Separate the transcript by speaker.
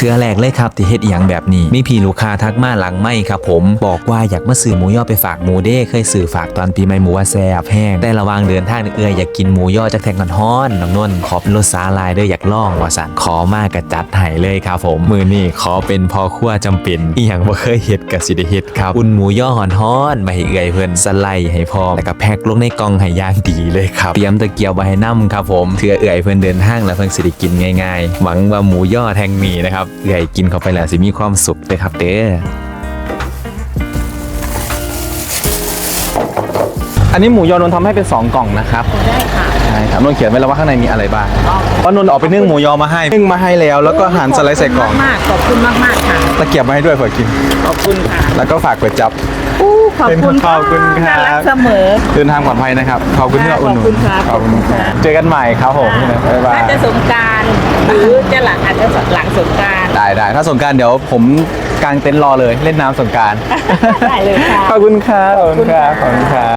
Speaker 1: เทือแรกเลยครับที่เฮ็ดอหย่างแบบนี้ มีพี่ลูกค้าทักมาหลังไม่ครับผม บอกว่าอยากมาซื้อหมูย่อไปฝากหมูเด้ เคยซื้อฝากตอนปีใหม่หมูว่าแซ่บแห้งได้ระวางเดินทางเอื้อยอยากกินหมูย่อจากแทงกันฮ้อนน้องนนท์ขอเป็นรสสาลายด้ออยากลองว่าสั่นขอมากกะจัดให้เลยครับผม มือนี่ขอเป็นพอครัวจำเป็นอีหยังบ่เคยเฮ็ดกะสิได้เฮ็ดครับอุ่นหมูย่อหอนฮ้อนมาให้เอื้อยเพิ่นสไลด์ให้พร้อมแล้วก็แพ็คลงในกล่องให้ย่างดีเลยครับเตรียมตะเกียบไว้ให้นํครับผมเทื่อเอื้อยเพิ่นเดินทางแล้วเพิ่นสิได้กินง่าย ๆ หวังว่าหมูย่อแทงนี้นะครับเอื้อยกินเข้าไปแล้วสิมีความสุขเลยครับเด้อ
Speaker 2: อันนี้หมูยอนนท์ทำให้เป็น 2 กล่องนะครับ
Speaker 3: ได้ค่ะ
Speaker 2: ใช่ครับนนท์เขียนไว้แล้วว่าข้างในมีอะไรบ้างเพราะนนท์ออกไปนึ่งหมูยอมาให้นึ่งมาให้แล้ว แล้วก็หั่นสไลด์ใส่กล่อง
Speaker 3: มากขอบคุณมากมากๆค่ะ
Speaker 2: ตะเกียบมาให้ด้วยเผื่อกิน
Speaker 3: ขอบคุณค่ะ
Speaker 2: แล้วก็ฝากก๋วยจับ
Speaker 3: ขอบคุณ
Speaker 2: ขอบคุณครับ
Speaker 3: น่ารักเสมอ
Speaker 2: เดินทางปลอดภัยนะครับ ขอบคุณที่มาอุ่นหนุ
Speaker 3: ขอบคุ
Speaker 2: น
Speaker 3: ณครับ
Speaker 2: ขอบคุณครับ
Speaker 3: ขอบคุณครับ
Speaker 2: เจอกันใหม่ครับผมบ๊ายบาย
Speaker 3: น่าจะสงกรารหรือจะหลังอาจจะหลังสงกราร
Speaker 2: ได้ได้ถ้าสงกรารเดี๋ยวผมกางเต็นท์รอเลยเล่นน้ำสงกราร
Speaker 3: ได้เลยค่ะ
Speaker 2: ขอบคุณครับ ขอบคุณครับ ขอบคุณครับ